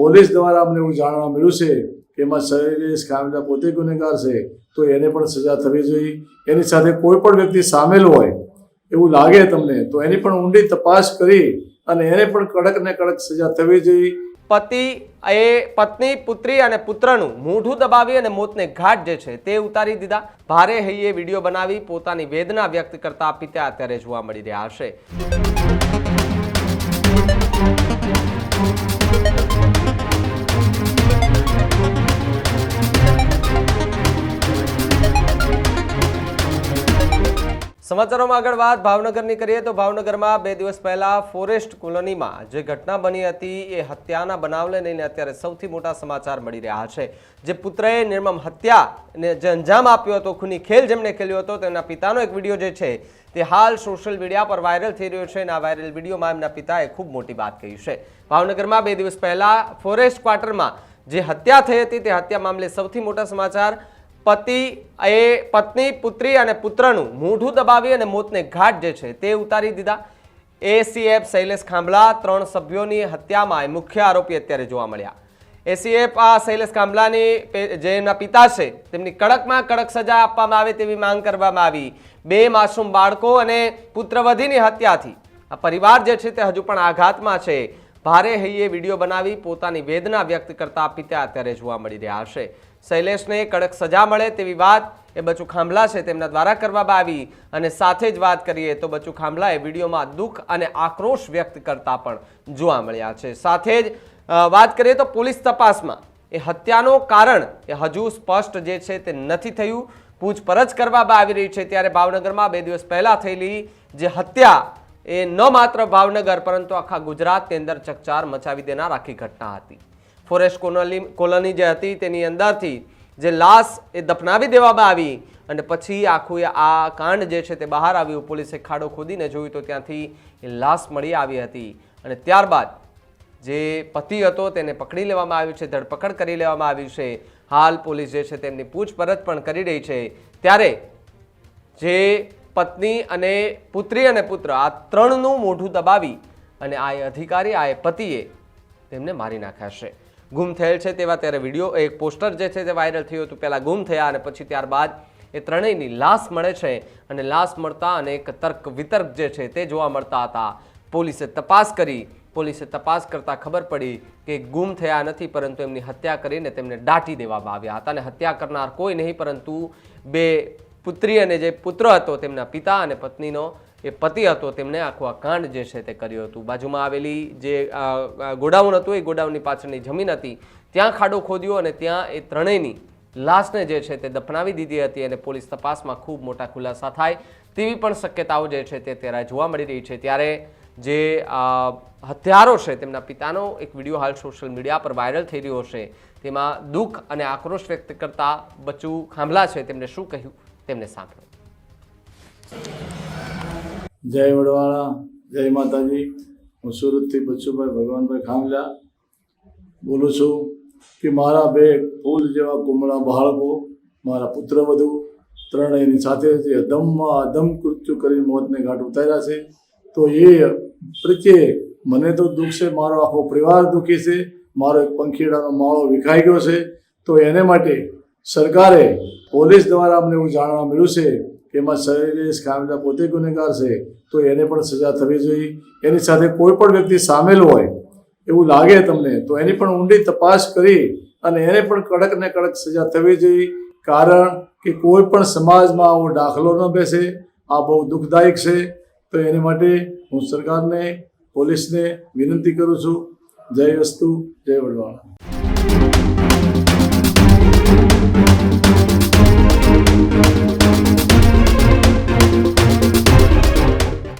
Police દ્વારા અમને એવું જાણવા મળ્યું છે કે એમાં શૈલેષ કામડા પોતે ગુનેગાર છે, તો એને પણ સજા થવી જોઈએ. એની સાથે કોઈ પણ વ્યક્તિ સામેલ હોય એવું લાગે તમને, તો એની પણ ઊંડી તપાસ કરી અને એને પણ કડક ને કડક સજા થવી જોઈએ. પતિ, એ પત્ની, પુત્રી અને પુત્રનું મોઢું દબાવી અને મોતને ઘાટ જે છે તે ઉતારી દીધા. ભારે હૈયે વીડિયો બનાવી પોતાની વેદના વ્યક્ત કરતા પિતા અત્યારે જોવા મળી રહ્યા છે. Thank you. સમાચારોમાં આગળ વાત, ભાવનગરની કરીએ તો ભાવનગરમાં બે દિવસ પહેલા ફોરેસ્ટ કોલોનીમાં જે ઘટના બની હતી એ હત્યાના બનાવને લઈને અત્યારે સૌથી મોટા સમાચાર મળી રહ્યા છે. જે પુત્રએ નિર્મમ હત્યા જે અંજામ આપ્યો હતો, ખૂની ખેલ જેમણે ખેલ્યો હતો, તેના પિતાનો એક વીડિયો જે છે તે હાલ સોશિયલ મીડિયા પર વાયરલ થઈ રહ્યો છે અને આ વાયરલ વિડીયોમાં એમના પિતાએ ખૂબ મોટી વાત કહી છે. ભાવનગરમાં બે દિવસ પહેલા ફોરેસ્ટ ક્વાર્ટરમાં જે હત્યા થઈ હતી, તે હત્યા મામલે સૌથી મોટા સમાચાર પતિ, એ પત્ની, પુત્રી અને પુત્રનું મોઢું દબાવી અને મોતને ઘાટ જે છે તે ઉતારી દીધા. એસીએફ શૈલેષ ખાંભલા ત્રણ સભ્યોની હત્યામાં મુખ્ય આરોપી અત્યારે જોવા મળ્યા. એસીએફ આ શૈલેષ ખાંભલાની જે એમના પિતા છે, તેમની કડકમાં કડક સજા આપવામાં આવે તેવી માંગ કરવામાં આવી. બે માસૂમ બાળકો અને પુત્રવધીની હત્યાથી. આ પરિવાર જે છે તે હજુ પણ આઘાતમાં છે. ભારે હૈયે વીડિયો બનાવી પોતાની વેદના વ્યક્ત કરતા પિતા અત્યારે જોવા મળી રહ્યા છે. શૈલેષને કડક સજા મળે તેવી વાત એ બચુ ખાંભલા છે તેમના દ્વારા કરવામાં આવી અને સાથે જ વાત કરીએ તો બચુ ખાંભલાએ વિડીયોમાં દુઃખ અને આક્રોશ વ્યક્ત કરતા પણ જોવા મળ્યા છે. સાથે જ વાત કરીએ તો પોલીસ તપાસમાં એ હત્યાનું કારણ એ હજુ સ્પષ્ટ જે છે તે નથી થયું. પૂછપરછ કરવામાં આવી રહી છે ત્યારે ભાવનગરમાં બે દિવસ પહેલાં થયેલી જે હત્યા એ ન માત્ર ભાવનગર, પરંતુ આખા ગુજરાતની અંદર ચકચાર મચાવી દેનાર આખી ઘટના હતી. ફોરેસ્ટ કોલોની કોલોની જે હતી, તેની અંદરથી જે લાશ એ દફનાવી દેવામાં આવી અને પછી આખું આ કાંડ જે છે તે બહાર આવ્યું. પોલીસે ખાડો ખોદીને જોયું તો ત્યાંથી એ લાશ મળી આવી હતી અને ત્યારબાદ જે પતિ હતો તેને પકડી લેવામાં આવ્યું છે, ધરપકડ કરી લેવામાં આવ્યું છે. હાલ પોલીસ જે છે તેમની પૂછપરછ પણ કરી રહી છે. ત્યારે જે પત્ની અને પુત્રી અને પુત્ર આ ત્રણનું મોઢું દબાવી અને આ અધિકારી, આ પતિએ તેમને મારી નાખ્યા છે. ગુમ થયેલ છે તેવા ત્યારે વીડિયો એક પોસ્ટર જે છે તે વાયરલ થયું હતું. પહેલાં ગુમ થયા અને પછી ત્યારબાદ એ ત્રણેયની લાશ મળે છે અને લાશ મળતા અને એક તર્ક, વિતર્ક જે છે તે જોવા મળતા હતા. પોલીસે તપાસ કરી. પોલીસે તપાસ કરતાં ખબર પડી કે ગુમ થયા નથી, પરંતુ એમની હત્યા કરીને તેમને દાટી દેવામાં આવ્યા હતા અને હત્યા કરનાર કોઈ નહીં, પરંતુ બે પુત્રી અને જે પુત્ર હતો તેમના પિતા અને પત્નીનો, એ પતિ હતો તેમણે આખું આ કાંડ જે છે તે કર્યું હતું. બાજુમાં આવેલી જે ગોડાઉન હતું, એ ગોડાઉનની પાછળની જમીન હતી. ત્યાં ખાડો ખોદ્યો અને ત્યાં એ ત્રણેયની લાશને જે છે તે દફનાવી દીધી હતી અને પોલીસ તપાસમાં ખૂબ મોટા ખુલાસા થાય તેવી પણ શક્યતાઓ જે છે તે ત્યારે જોવા મળી રહી છે. ત્યારે જે હથિયારો છે તેમના પિતાનો, એક વીડિયો હાલ સોશિયલ મીડિયા પર વાયરલ થઈ રહ્યો છે. તેમાં દુઃખ અને આક્રોશ વ્યક્ત કરતા બચ્ચુ ખાંભલા છે. તેમણે શું કહ્યું? તેમને સાંભળો. જય વડવાળા, જય માતાજી. હું સુરતથી બચ્ચુભાઈ ભગવાનભાઈ ખાંગલા બોલું છું કે મારા બે ફૂલ જેવા કુમળા બાળકો, મારા પુત્ર પુત્રવધુ ત્રણેયની સાથે જે અધમમાં અધમ કૃત્યુ કરી મોતને ઘાટ ઉતાર્યા છે, તો એ પ્રત્યે મને તો દુઃખ છે, મારો આખો પરિવાર દુઃખી છે, મારો એક પંખીડાનો માળો વિખાઈ ગયો છે, તો એને માટે સરકારે પોલીસ દ્વારા અમને એવું જાણવા મળ્યું છે કે એમાં શૈલેષ કામડા પોતે ગુનેગાર છે, તો એને પણ સજા થવી જોઈએ. એની સાથે કોઈ પણ વ્યક્તિ સામેલ હોય એવું લાગે તમને, તો એની પણ ઊંડી તપાસ કરી અને એને પણ કડક ને કડક સજા થવી જોઈએ. કારણ કે કોઈ પણ સમાજમાં આવો દાખલો ન બેસે, આ બહુ દુઃખદાયક છે. તો એની માટે હું સરકારને, પોલીસને વિનંતી કરું છું. જય વસ્તુ, જય વડવાળા